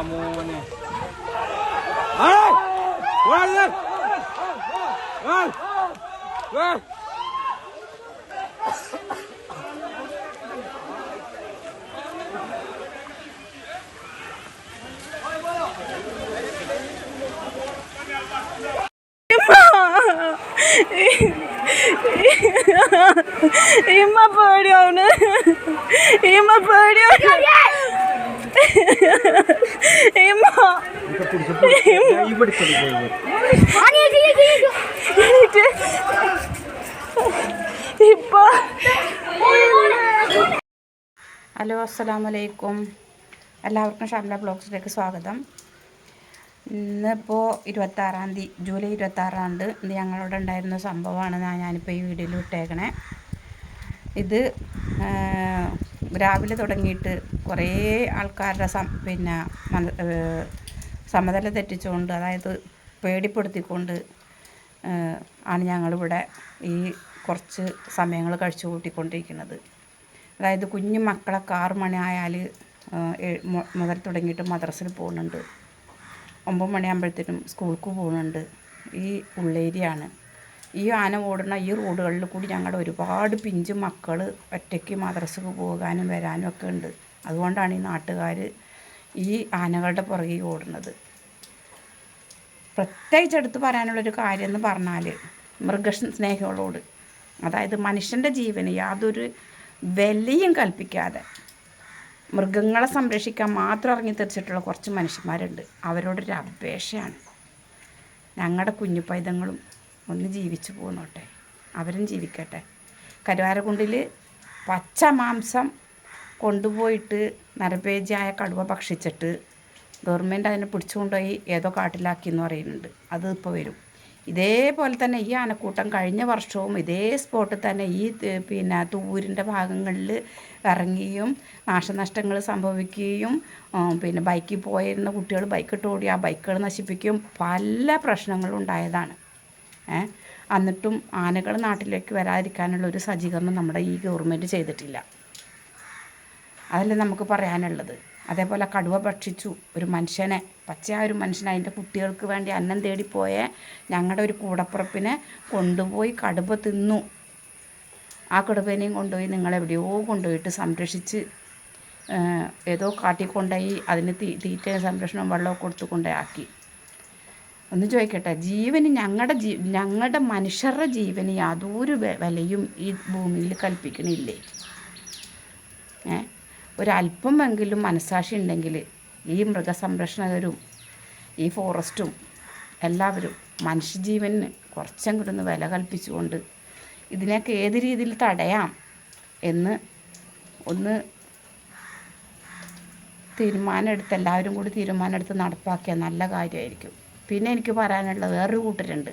Ramone. Ai! Guarda! Vai! Vai! Ima Burion! Ima Burion! Hello അസ്സാം വലൈക്കും എല്ലാവർക്കും ഷംല ബ്ലോഗ്സിലേക്ക് സ്വാഗതം. ഇന്നിപ്പോൾ ഇരുപത്താറാം തീയതി ജൂലൈ ഇരുപത്താറാം തീയതി ഞങ്ങളോട് ഉണ്ടായിരുന്ന സംഭവമാണ്. ഞാനിപ്പോൾ ഈ വീഡിയോയിൽ വിട്ടേക്കണേ. ഇത് രാവിലെ തുടങ്ങിയിട്ട് കുറേ ആൾക്കാരുടെ സം പിന്നെ ഏ, തെറ്റിച്ചുകൊണ്ട് അതായത് പേടിപ്പെടുത്തിക്കൊണ്ട് ആണ് ഞങ്ങളിവിടെ ഈ കുറച്ച് സമയങ്ങൾ കഴിച്ചു കൂട്ടിക്കൊണ്ടിരിക്കുന്നത്. അതായത് കുഞ്ഞു മക്കളൊക്കെ ആറു മണിയായാൽ മുതൽ തുടങ്ങിയിട്ട് മദ്രസയിൽ പോകുന്നുണ്ട്. ഒമ്പത് മണിയാകുമ്പോഴത്തേനും സ്കൂൾക്ക് പോകുന്നുണ്ട്. ഈ ഉള്ളേരിയാണ്. ഈ ആന ഓടുന്ന ഈ റോഡുകളിൽ കൂടി ഞങ്ങളുടെ ഒരുപാട് പിഞ്ചു മക്കൾ ഒറ്റയ്ക്ക് മദ്രസക്ക് പോകാനും വരാനും ഒക്കെ ഉണ്ട്. അതുകൊണ്ടാണ് ഈ നാട്ടുകാർ ഈ ആനകളുടെ പുറകെ ഓടുന്നത്. പ്രത്യേകിച്ച് എടുത്ത് പറയാനുള്ളൊരു കാര്യം എന്ന് പറഞ്ഞാൽ മൃഗ സ്നേഹികളോട് അതായത് മനുഷ്യന്റെ ജീവന് യാതൊരു വിലയും കൽപ്പിക്കാതെ മൃഗങ്ങളെ സംരക്ഷിക്കാൻ മാത്രം ഇറങ്ങി തിരിച്ചിട്ടുള്ള കുറച്ച് മനുഷ്യന്മാരുണ്ട്. അവരോടൊരു അപേക്ഷയാണ്. ഞങ്ങളുടെ കുഞ്ഞു പൈതങ്ങളും ഒന്ന് ജീവിച്ചു പോന്നോട്ടെ. അവരും ജീവിക്കട്ടെ. കരുവാരക്കുണ്ടിൽ പച്ച മാംസം കൊണ്ടുപോയിട്ട് നരഭേജിയായ കടുവ ഭക്ഷിച്ചിട്ട് ഗവൺമെന്റ് അതിനെ പിടിച്ചുകൊണ്ടുപോയി ഏതോ കാട്ടിലാക്കി എന്ന് പറയുന്നുണ്ട്. അത് ഇപ്പോൾ വരും. ഇതേപോലെ തന്നെ ഈ ആനക്കൂട്ടം കഴിഞ്ഞ വർഷവും ഇതേ സ്പോട്ടിൽ തന്നെ ഈ പിന്നെ തൂരിന്റെ ഭാഗങ്ങളിൽ ഇറങ്ങിയും നാശനഷ്ടങ്ങൾ സംഭവിക്കുകയും പിന്നെ ബൈക്കിൽ പോയിരുന്ന കുട്ടികൾ ബൈക്കിട്ട് ഓടി ആ ബൈക്കുകൾ നശിപ്പിക്കുകയും പല പ്രശ്നങ്ങളും ഉണ്ടായതാണ്. എന്നിട്ടും ആനകൾ നാട്ടിലേക്ക് വരാതിരിക്കാനുള്ള ഒരു സജ്ജീകരണം നമ്മുടെ ഈ ഗവൺമെന്റ് ചെയ്തിട്ടില്ല. അതല്ലേ നമുക്ക് പറയാനുള്ളത്. അതേപോലെ കടുവ ഭക്ഷിച്ചു. ഒരു മനുഷ്യനെ പച്ചയായ ഒരു മനുഷ്യനെ അതിന്റെ കുട്ടികൾക്ക് വേണ്ടി അന്നം തേടിപ്പോയ ഞങ്ങളുടെ ഒരു കൂടപ്പുറപ്പിനെ കൊണ്ടുപോയി കടുവ തിന്നു. ആ കടുവേനെയും കൊണ്ടുപോയി നിങ്ങളെവിടെയോ കൊണ്ടുപോയിട്ട് സംരക്ഷിച്ച് ഏതോ കാട്ടിക്കൊണ്ടായി അതിന് തീ തീറ്റ സംരക്ഷണം വെള്ളമൊക്കെ കൊടുത്ത് കൊണ്ടാക്കി. ഒന്ന് ചോദിക്കട്ടെ ജീവന് ഞങ്ങളുടെ ജീ ഞങ്ങളുടെ മനുഷ്യരുടെ ജീവന് യാതൊരു വിലയും ഈ ഭൂമിയിൽ കൽപ്പിക്കണില്ലേ? ഏ? ഒരല്പമെങ്കിലും മനസാക്ഷി ഉണ്ടെങ്കിൽ ഈ മൃഗസംരക്ഷകരും ഈ ഫോറസ്റ്റും എല്ലാവരും മനുഷ്യജീവന് കുറച്ചെങ്കിലും ഒന്ന് വില കൽപ്പിച്ചുകൊണ്ട് ഇതിനെയൊക്കെ ഏത് രീതിയിൽ തടയാം എന്ന് ഒന്ന് തീരുമാനമെടുത്ത് എല്ലാവരും കൂടി തീരുമാനമെടുത്ത് നടപ്പാക്കിയ നല്ല കാര്യമായിരിക്കും. പിന്നെ എനിക്ക് പറയാനുള്ളത് വേറൊരു കൂട്ടരുണ്ട്.